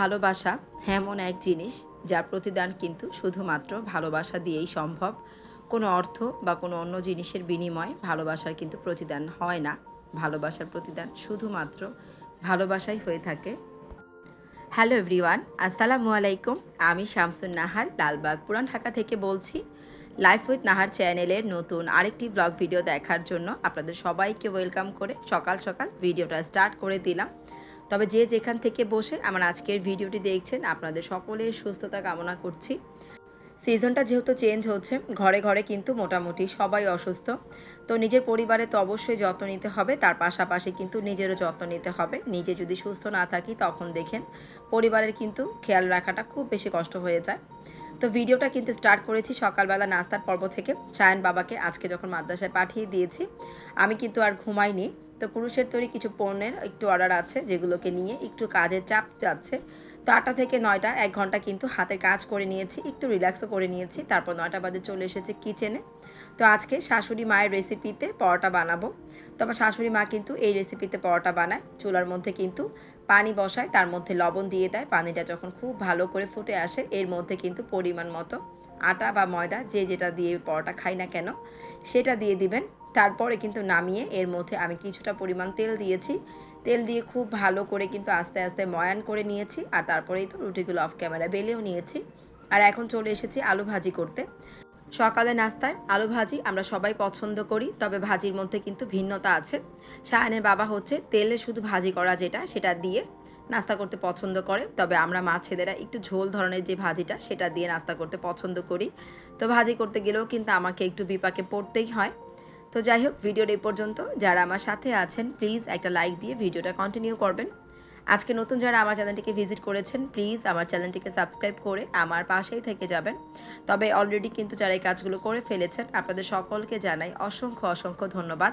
ভালোবাসা এমন এক জিনিস যার প্রতিদান কিন্তু শুধুমাত্র ভালোবাসা দিয়েই সম্ভব। কোনো অর্থ বা কোনো অন্য জিনিসের বিনিময়ে ভালোবাসার কিন্তু প্রতিদান হয় না। ভালোবাসার প্রতিদান শুধুমাত্র ভালোবাসাই হয়ে থাকে। হ্যালো এভরিওয়ান, আসসালামু আলাইকুম। আমি শামসুন নাহার, লালবাগ পুরান ঢাকা থেকে বলছি। লাইফ উইথ নাহার চ্যানেলের নতুন আরেকটি ব্লগ ভিডিও দেখার জন্য আপনাদের সবাইকে ওয়েলকাম করে সকাল সকাল ভিডিওটা স্টার্ট করে দিলাম। তবে যে যেখান থেকে বসে আমার আজকের ভিডিওটি দেখছেন, আপনাদের সকলের সুস্থতা কামনা করছি। সিজনটা যেহেতু চেঞ্জ হচ্ছে, ঘরে ঘরে কিন্তু মোটামুটি সবাই অসুস্থ। তো নিজের পরিবারে তো অবশ্যই যত্ন নিতে হবে, তার পাশাপাশি কিন্তু নিজেরও যত্ন নিতে হবে। নিজে যদি সুস্থ না থাকি, তখন দেখেন পরিবারের কিন্তু খেয়াল রাখাটা খুব বেশি কষ্ট হয়ে যায়। তো ভিডিওটা কিন্তু স্টার্ট করেছি সকালবেলা নাস্তার পর্ব থেকে। সায়ন বাবাকে আজকে যখন মাদ্রাসায় পাঠিয়ে দিয়েছি, আমি কিন্তু আর ঘুমাইনি। তো পুরুষের তৈরি কিছু পণ্যের একটু অর্ডার আছে, যেগুলোকে নিয়ে একটু কাজের চাপ যাচ্ছে। তো আটটা থেকে নয়টা, এক ঘণ্টা কিন্তু হাতের কাজ করে নিয়েছি, একটু রিল্যাক্সও করে নিয়েছি। তারপর নয়টা বাজে চলে এসেছে কিচেনে তো আজকে শাশুড়ি মায়ের রেসিপিতে পরোটা বানাবো। তো আমার শাশুড়ি মা কিন্তু এই রেসিপিতে পরোটা বানায়। চুলার মধ্যে কিন্তু পানি বসায়, তার মধ্যে লবণ দিয়ে দেয়। পানিটা যখন খুব ভালো করে ফুটে আসে, এর মধ্যে কিন্তু পরিমাণ মতো আটা বা ময়দা, যে যেটা দিয়ে পরোটা খাই না কেন, সেটা দিয়ে দিবেন। তারপরে কিন্তু নামিয়ে এর মধ্যে আমি কিছুটা পরিমাণ তেল দিয়েছি। তেল দিয়ে খুব ভালো করে কিন্তু আস্তে আস্তে ময়ান করে নিয়েছি আর তারপরেই তো রুটিগুলো অফ ক্যামেরা বেলেও নিয়েছি। আর এখন চলে এসেছি আলু ভাজি করতে। সকালে নাস্তায় আলু ভাজি আমরা সবাই পছন্দ করি, তবে ভাজির মধ্যে কিন্তু ভিন্নতা আছে। শাহানের বাবা হচ্ছে তেলে শুধু ভাজি করা যেটা, সেটা দিয়ে নাস্তা করতে পছন্দ করে, তবে আমরা মা ছেলেরা একটু ঝোল ধরনের যে ভাজিটা, সেটা দিয়ে নাস্তা করতে পছন্দ করি। তো ভাজি করতে গেলেও কিন্তু আমাকে একটু বিপাকে পড়তেই হয়। তো যাই হোক ভিডিওর এই পর্যন্ত। যারা আমার সাথে আছেন প্লিজ একটা লাইক দিয়ে ভিডিওটা কন্টিনিউ করবেন। আজকে নতুন যারা আমার চ্যানেলটিকে ভিজিট করেছেন প্লিজ আমার চ্যানেলটিকে সাবস্ক্রাইব করে আমার পাশেই থেকে যাবেন। তবে অলরেডি কিন্তু যারা এই কাজগুলো করে ফেলেছেন, আপনাদের সকলকে জানাই অসংখ্য অসংখ্য ধন্যবাদ।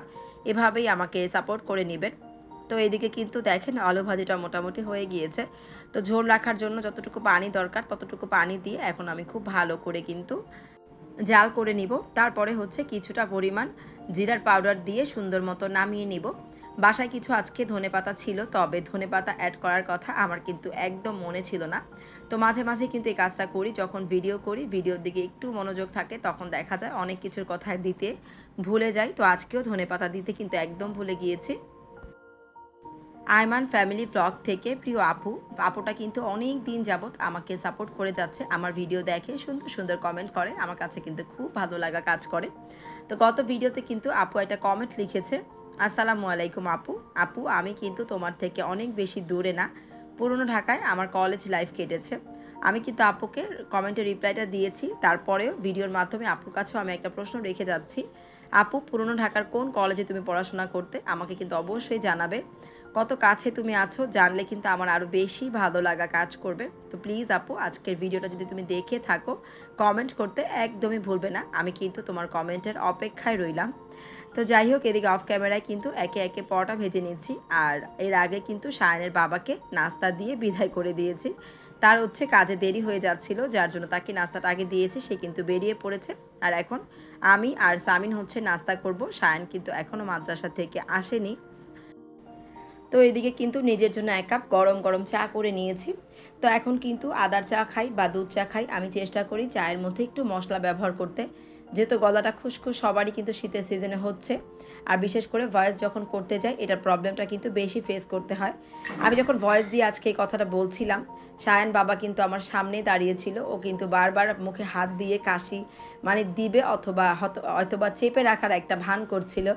এভাবেই আমাকে সাপোর্ট করে নেবেন। তো এদিকে কিন্তু দেখেন, আলু ভাজিটা মোটামুটি হয়ে গিয়েছে। তো ঝোল রাখার জন্য যতটুকু পানি দরকার, ততটুকু পানি দিয়ে এখন আমি খুব ভালো করে কিন্তু জাল করে নিব। তারপরে হচ্ছে কিছুটা পরিমাণ জিরার পাউডার দিয়ে সুন্দর মতো নামিয়ে নিব। বাসায় কিছু আজকে ধনে পাতা ছিল, তবে ধনে পাতা অ্যাড করার কথা আমার কিন্তু একদম মনে ছিল না। তো মাঝে মাঝে কিন্তু এই কাজটা করি, যখন ভিডিও করি ভিডিওর দিকে একটু মনোযোগ থাকে, তখন দেখা যায় অনেক কিছুর কথা দিতে ভুলে যাই। তো আজকেও ধনে পাতা দিতে কিন্তু একদম ভুলে গিয়েছি। আয়মান ফ্যামিলি ব্লগ থেকে প্রিয় আপু, আপুটা কিন্তু অনেক দিন যাবৎ আমাকে সাপোর্ট করে যাচ্ছে, আমার ভিডিও দেখে, সুন্দর সুন্দর কমেন্ট করে, আমার কাছে কিন্তু খুব ভালো লাগা কাজ করে। তো গত ভিডিওতে কিন্তু আপু একটা কমেন্ট লিখেছে, আসসালামু আলাইকুম আপু আপু আমি কিন্তু তোমার থেকে অনেক বেশি দূরে না, পুরনো ঢাকায় আমার কলেজ লাইফ কেটেছে। আমি কিন্তু আপুকে কমেন্টে রিপ্লাইটা দিয়েছি, তারপরেও ভিডিওর মাধ্যমে আপুর কাছেও আমি একটা প্রশ্ন রেখে যাচ্ছি, আপু, পুরনো ঢাকার কোন কলেজে তুমি পড়াশোনা করতে? আমাকে কিন্তু অবশ্যই জানাবে। কত কাছে তুমি আছো জানলে কিন্তু আমার আরও বেশি ভালো লাগা কাজ করবে। তো প্লিজ আপু, আজকের ভিডিওটা যদি তুমি দেখে থাকো কমেন্ট করতে একদমই ভুলবে না। আমি কিন্তু তোমার কমেন্টের অপেক্ষায় রইলাম। তো যাই হোক, এদিকে অফ ক্যামেরায় কিন্তু একে একে পরোটা ভেজে নিয়েছি আর এর আগে কিন্তু সায়নের বাবাকে নাস্তা দিয়ে বিদায় করে দিয়েছি। তার হচ্ছে কাজে দেরি হয়ে যাচ্ছিল, যার জন্য তাকে নাস্তাটা আগে দিয়েছি, সে কিন্তু বেরিয়ে পড়েছে। আর এখন আমি আর সামিন হচ্ছে নাস্তা করব। সায়ন কিন্তু এখনও মাদ্রাসা থেকে আসেনি। তো এদিকে কিন্তু নিজের জন্য এক কাপ গরম গরম চা করে নিয়েছি। তো এখন কিন্তু আদার চা খাই বা দুধ চা খাই। আমি চেষ্টা করি চায়ের মধ্যে একটু মশলা ব্যবহার করতে। যেহেতু গলাটা খুশখুশ, সবারই কিন্তু শীতের সিজনে হচ্ছে। আর বিশেষ করে ভয়েস যখন করতে যাই, এটার প্রবলেমটা কিন্তু বেশি ফেস করতে হয়। আমি যখন ভয়েস দিয়ে আজকে এই কথাটা বলছিলাম, সায়ন বাবা কিন্তু আমার সামনেই দাঁড়িয়েছিল ও কিন্তু বারবার মুখে হাত দিয়ে কাশি মানে দিবে অথবা হয়তোবা চেপে রাখার একটা ভান করছিল,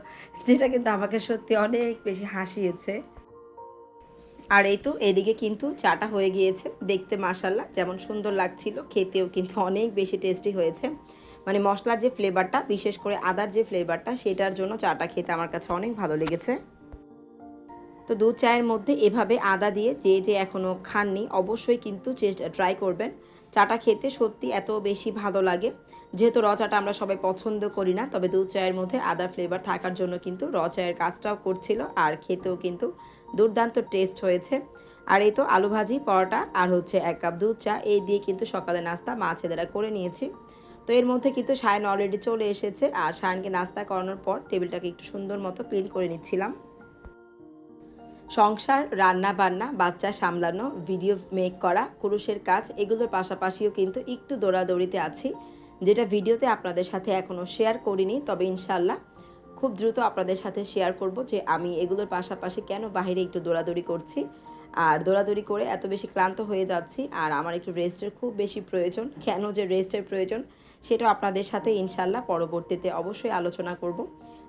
যেটা কিন্তু আমাকে সত্যি অনেক বেশি হাসিয়েছে। আর এই তো এদিকে কিন্তু চাটা হয়ে গিয়েছে। দেখতে মাসাল্লা যেমন সুন্দর লাগছিল। খেতেও কিন্তু অনেক বেশি টেস্টি হয়েছে। মানে মশলার যে ফ্লেভারটা বিশেষ করে আদার যে ফ্লেভারটা সেটার জন্য চাটা খেতে আমার কাছে অনেক ভালো লেগেছে। তো দুধ চায়ের মধ্যে এভাবে আদা দিয়ে যে যে এখনও খাননি, অবশ্যই কিন্তু চেষ্টা ট্রাই করবেন। চাটা খেতে সত্যি এত বেশি ভালো লাগে। যেহেতু র চাটা আমরা সবাই পছন্দ করি না, তবে দুধ চায়ের মধ্যে আদার ফ্লেভার থাকার জন্য কিন্তু র চায়ের কাজটাও করছিল আর খেতেও কিন্তু দুর্দান্ত টেস্ট হয়েছে। আর এই তো আলু ভাজি, পরোটা আর হচ্ছে এক কাপ দুধ চা, এই দিয়ে কিন্তু সকালে নাস্তা মা ছেলেরা করে নিয়েছি। তো এর মধ্যে কিন্তু সায়ন অলরেডি চলে এসেছে আর সায়নকে নাস্তা করানোর পর টেবিলটাকে একটু সুন্দর মতো ক্লিন করে নিচ্ছিলাম। সংসার রান্না বান্না বাচ্চা সামলানো ভিডিও মেক করা কুরুষের কাজ, এগুলোর পাশাপাশিও কিন্তু একটু দৌড়াদৌড়িতে আছি, যেটা ভিডিওতে আপনাদের সাথে এখনও শেয়ার করিনি, তবে ইনশাল্লাহ খুব দ্রুত আপনাদের সাথে শেয়ার করব যে আমি এগুলোর পাশাপাশি কেন বাইরে একটু দৌড়াদৌড়ি করছি, আর দৌড়াদৌড়ি করে এত বেশি ক্লান্ত হয়ে যাচ্ছি, আর আমার একটু রেস্টের খুব বেশি প্রয়োজন, কেন যে রেস্টের প্রয়োজন সেটা আপনাদের সাথে ইনশাল্লাহ পরবর্তীতে অবশ্যই আলোচনা করব।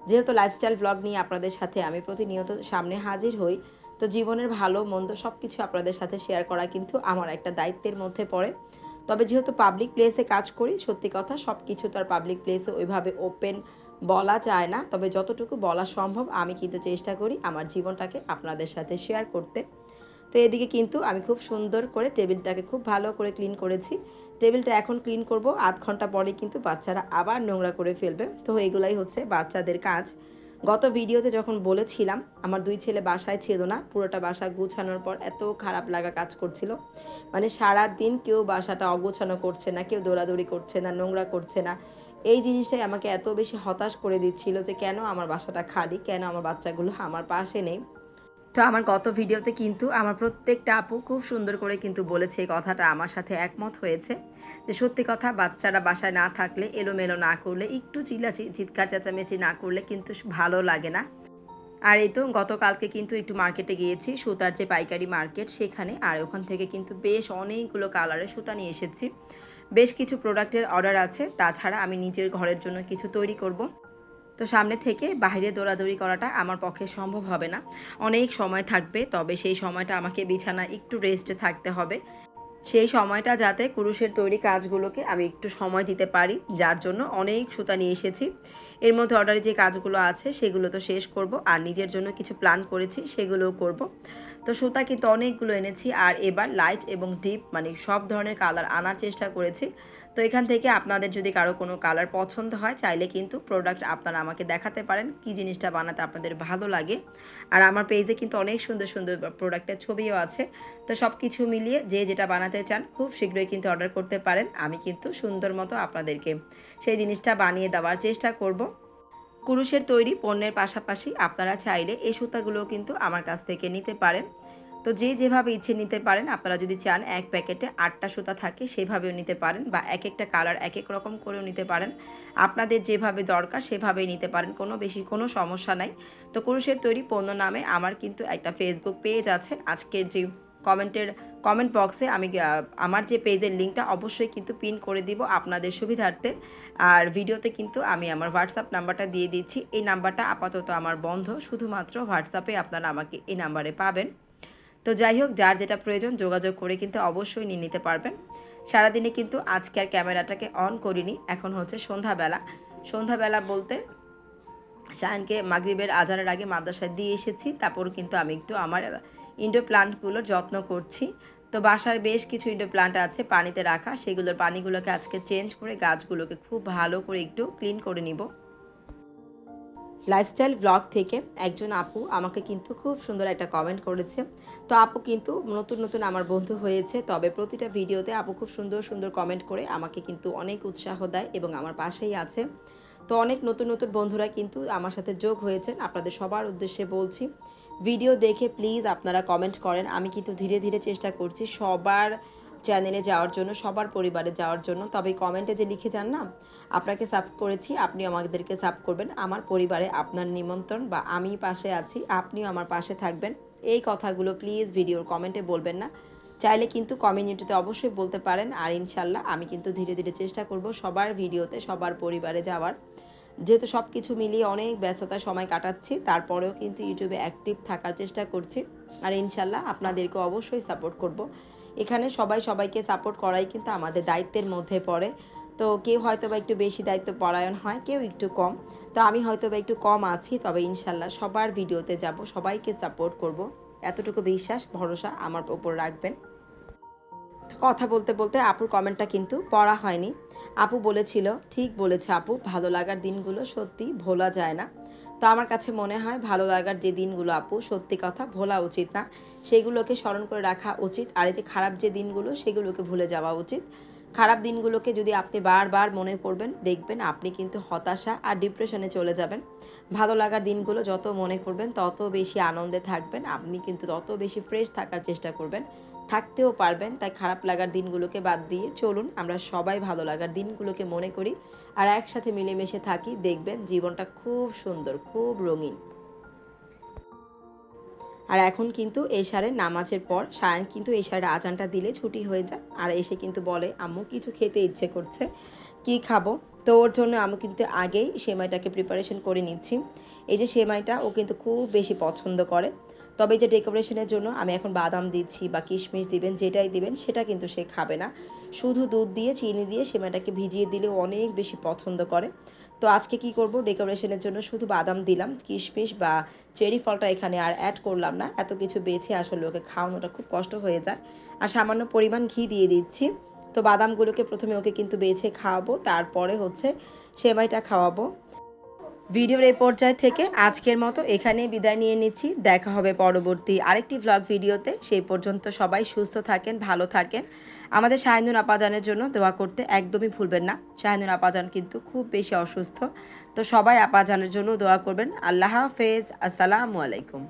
যেহেতু লাইফস্টাইল ব্লগ নিয়ে আপনাদের সাথে আমি প্রতিনিয়ত সামনে হাজির হই, তো জীবনের ভালো, মন্দ সব কিছু আপনাদের সাথে শেয়ার করা কিন্তু আমার একটা দায়িত্বের মধ্যে পড়ে। তবে যেহেতু পাবলিক প্লেসে কাজ করি, সত্যি কথা সব কিছু তো আর পাবলিক প্লেসে ওইভাবে ওপেন বলা যায় না। তবে যতটুকু বলা সম্ভব আমি কিন্তু চেষ্টা করি আমার জীবনটাকে আপনাদের সাথে শেয়ার করতে। তো এদিকে কিন্তু আমি খুব সুন্দর করে টেবিলটাকে খুব ভালো করে ক্লিন করেছি। টেবিলটা এখন ক্লিন করব, আধ ঘণ্টা পরে কিন্তু বাচ্চারা আবার নোংরা করে ফেলবে। তো এগুলাই হচ্ছে বাচ্চাদের কাজ। গত ভিডিওতে যখন বলেছিলাম, আমার দুই ছেলে বাসায় ছিল না, পুরোটা বাসা গুছানোর পর এত খারাপ লাগা কাজ করছিল। মানে সারা দিন কেউ বাসাটা অগোছানো করছে না, কেউ দৌড়াদৌড়ি করছে না, নোংরা করছে না। এই জিনিসটাই আমাকে এত বেশি হতাশ করে দিচ্ছিল যে কেন আমার বাসাটা খালি, কেন আমার বাচ্চাগুলো আমার পাশে নেই। তো আমার গত ভিডিওতে কিন্তু আমার প্রত্যেকটা আপু খুব সুন্দর করে কিন্তু বলেছে এই কথাটা আমার সাথে একমত হয়েছে। যে সত্যি কথা, বাচ্চারা বাসায় না থাকলে, এলোমেলো না করলে, একটু চিল্লা চিৎকার, চেঁচামেচি না করলে কিন্তু ভালো লাগে না। আর এই তো গতকালকে কিন্তু একটু মার্কেটে গিয়েছি, সুতার যে পাইকারি মার্কেট, সেখানে আর ওখান থেকে কিন্তু বেশ অনেকগুলো কালারের সুতা নিয়ে এসেছি। বেশ কিছু প্রোডাক্টের অর্ডার আছে, তাছাড়া আমি নিজের ঘরের জন্য কিছু তৈরি করব। তো সামনে থেকে বাইরে দৌড়াদৌড়ি করাটা আমার পক্ষে সম্ভব হবে না। অনেক সময় থাকবে, তবে সেই সময়টা আমাকে বিছানা একটু রেস্টে থাকতে হবে। সেই সময়টা যাতে কুরুশের তৈরি কাজগুলোকে আমি একটু সময় দিতে পারি, যার জন্য অনেক সুতা নিয়ে এসেছি। এর মধ্যে অর্ডারে যে কাজগুলো আছে, সেগুলো তো শেষ করব, আর নিজের জন্য কিছু প্ল্যান করেছি, সেগুলোও করব। তো সুতা কিন্তু অনেকগুলো এনেছি, আর এবার লাইট এবং ডিপ মানে সব ধরনের কালার আনার চেষ্টা করেছি। তো এখান থেকে আপনাদের যদি কারও কোনো কালার পছন্দ হয়, চাইলে কিন্তু প্রোডাক্ট আপনারা আমাকে দেখাতে পারেন, কি জিনিসটা বানাতে আপনাদের ভালো লাগে। আর আমার পেজে কিন্তু অনেক সুন্দর সুন্দর প্রোডাক্টের ছবিও আছে। তো সব কিছু মিলিয়ে যে যেটা বানাতে চান, খুব শীঘ্রই কিন্তু অর্ডার করতে পারেন। আমি কিন্তু সুন্দর মতো আপনাদেরকে সেই জিনিসটা বানিয়ে দেওয়ার চেষ্টা করব। কুরুশের তৈরি পণ্যের পাশাপাশি আপনারা চাইলে এই সুতাগুলোও কিন্তু আমার কাছ থেকে নিতে পারেন। তো যে যেভাবে ইচ্ছে নিতে পারেন, আপনারা যদি চান এক প্যাকেটে আটটা সুতা থাকে, সেভাবেও নিতে পারেন বা এক একটা কালার এক এক রকম করেও নিতে পারেন। আপনাদের যেভাবে দরকার, সেভাবেই নিতে পারেন, কোনো বেশি কোনো সমস্যা নাই। তো কুরুশের তৈরি পণ্য নামে আমার কিন্তু একটা ফেসবুক পেজ আছে। আজকের যে কমেন্টের কমেন্ট বক্সে আমি আমার যে পেজের লিঙ্কটা অবশ্যই কিন্তু পিন করে দিব আপনাদের সুবিধার্থে। আর ভিডিওতে কিন্তু আমি আমার হোয়াটসঅ্যাপ নাম্বারটা দিয়ে দিচ্ছি। এই নাম্বারটা আপাতত আমার বন্ধ। শুধুমাত্র হোয়াটসঅ্যাপে আপনারা আমাকে এই নাম্বারে পাবেন। তো যাই হোক, যার যেটা প্রয়োজন যোগাযোগ করে কিন্তু অবশ্যই নিয়ে নিতে পারবেন। সারাদিনে কিন্তু আজকে আর ক্যামেরাটাকে অন করিনি, এখন হচ্ছে সন্ধ্যাবেলা। সন্ধ্যাবেলা বলতে শায়নকে মাগরিবের আজানের আগে মাদ্রাসায় দিয়ে এসেছি, তারপর কিন্তু আমি একটু আমার ইনডোর প্লান্টগুলোর যত্ন করছি। তো বাসার বেশ কিছু ইনডোর প্লান্ট আছে পানিতে রাখা, সেগুলোর পানিগুলোকে আজকে চেঞ্জ করে গাছগুলোকে খুব ভালো করে একটু ক্লিন করে নিব। লাইফস্টাইল ব্লগ থেকে একজন আপু আমাকে কিন্তু খুব সুন্দর একটা কমেন্ট করেছে। তো আপু কিন্তু নতুন নতুন আমার বন্ধু হয়েছে, তবে প্রতিটা ভিডিওতে আপু খুব সুন্দর সুন্দর কমেন্ট করে আমাকে কিন্তু অনেক উৎসাহ দেয় এবং আমার পাশেই আছে। তো অনেক নতুন নতুন বন্ধুরা কিন্তু আমার সাথে যোগ হয়েছেন, আপনাদের সবার উদ্দেশ্যে বলছি ভিডিও দেখে প্লিজ আপনারা কমেন্ট করেন, আমি কিন্তু ধীরে ধীরে চেষ্টা করছি সবার চ্যানেলে যাওয়ার জন্য, সবার পরিবারে যাওয়ার জন্য, তবে কমেন্টে যে লিখে যান না, আপনাকে সাব করেছি আপনি আমাদেরকে সাব করবেন। আমার পরিবারে আপনার নিমন্ত্রণ বা আমি পাশে আছি, আপনিও আমার পাশে থাকবেন। এই কথাগুলো প্লিজ ভিডিওর কমেন্টে বলবেন না। চাইলে কিন্তু কমিউনিটিতে অবশ্যই বলতে পারেন, আর ইনশাল্লাহ আমি কিন্তু ধীরে ধীরে চেষ্টা করব সবার ভিডিওতে সবার পরিবারে যাওয়ার। যেহেতু সব কিছু মিলিয়ে অনেক ব্যস্ততার সময় কাটাচ্ছি, তারপরেও কিন্তু ইউটিউবে অ্যাক্টিভ থাকার চেষ্টা করছি। আর ইনশাল্লাহ আপনাদেরকে অবশ্যই সাপোর্ট করব। এখানে সবাই সবাইকে সাপোর্ট করাই কিন্তু আমাদের দায়িত্বের মধ্যে পড়ে। তো কেউ হয়তো বা একটু বেশি দায়িত্ব পরায়ণ হয়, কেউ একটু কম। তো আমি হয়তো বা একটু কম আছি, তবে ইনশাল্লাহ সবার ভিডিওতে যাব, সবাইকে সাপোর্ট করব। এতটুকু বিশ্বাস, ভরসা আমার ওপর রাখবেন। কথা বলতে বলতে আপুর কমেন্টটা কিন্তু পড়া হয়নি। আপু বলেছিল, ঠিক বলেছে আপু, ভালো লাগার দিনগুলো সত্যি ভোলা যায় না। তো আমার কাছে মনে হয় ভালো লাগার যে দিনগুলো আপু, সত্যি কথা ভোলা উচিত না। সেগুলোকে স্মরণ করে রাখা উচিত। আর এই যে খারাপ যে দিনগুলো, সেগুলোকে ভুলে যাওয়া উচিত। খারাপ দিনগুলোকে যদি আপনি বারবার মনে করবেন, দেখবেন আপনি কিন্তু হতাশা আর ডিপ্রেশনে চলে যাবেন। ভালো লাগার দিনগুলো যত মনে করবেন, তত বেশি আনন্দে থাকবেন। আপনি কিন্তু তত বেশি ফ্রেশ থাকার চেষ্টা করবেন। থাকতেও পারবেন, তাই খারাপ লাগার দিনগুলোকে বাদ দিয়ে চলুন, আমরা সবাই ভালো লাগার দিনগুলোকে মনে করি আর একসাথে মিলেমিশে থাকি, দেখবেন জীবনটা খুব সুন্দর, খুব রঙিন। আর এখন কিন্তু এশারের নামাজের পর, সায়ন কিন্তু এশারের আজানটা দিলে ছুটি হয়ে যায়, আর এসে কিন্তু বলে, আম্মু, কিছু খেতে ইচ্ছে করছে, কি খাব? তো ওর জন্য আমি কিন্তু আগেই সেমাইটাকে প্রিপারেশন করে নিচ্ছি। এই যে সেমাইটা ও কিন্তু খুব বেশি পছন্দ করে। তবে যে ডেকোরেশনের জন্য আমি এখন বাদাম দিচ্ছি বা কিশমিশ দিবেন, যেটাই দিবেন, সেটা কিন্তু সে খাবে না। শুধু দুধ দিয়ে, চিনি দিয়ে সেমাইটাকে ভিজিয়ে দিলে অনেক বেশি পছন্দ করে। তো আজকে কি করব? ডেকোরেশনের জন্য শুধু বাদাম দিলাম, কিশমিশ বা চেরি ফলটা এখানে আর অ্যাড করলাম না। এত কিছু বেছে আসলে ওকে খাওয়ানোটা খুব কষ্ট হয়ে যায়। আর সামান্য পরিমাণ ঘি দিয়ে দিচ্ছি। তো বাদামগুলোকে প্রথমে ওকে কিন্তু বেছে খাওয়াবো, তারপরে হচ্ছে সেমাইটা খাওয়াবো। ভিডিওর এই পর্যায় থেকে আজকের মতো এখানেই বিদায় নিয়ে নিচ্ছি। দেখা হবে পরবর্তী আরেকটি ব্লগ ভিডিওতে। সেই পর্যন্ত সবাই সুস্থ থাকেন, ভালো থাকেন। আমাদের শাহিনুর আপাজানের জন্য দোয়া করতে একদমই ভুলবেন না। শাহিনুর আপাজান কিন্তু খুব বেশি অসুস্থ। তো সবাই আপাজানের জন্য দোয়া করবেন। আল্লাহ হাফেজ। আসসালামু আলাইকুম।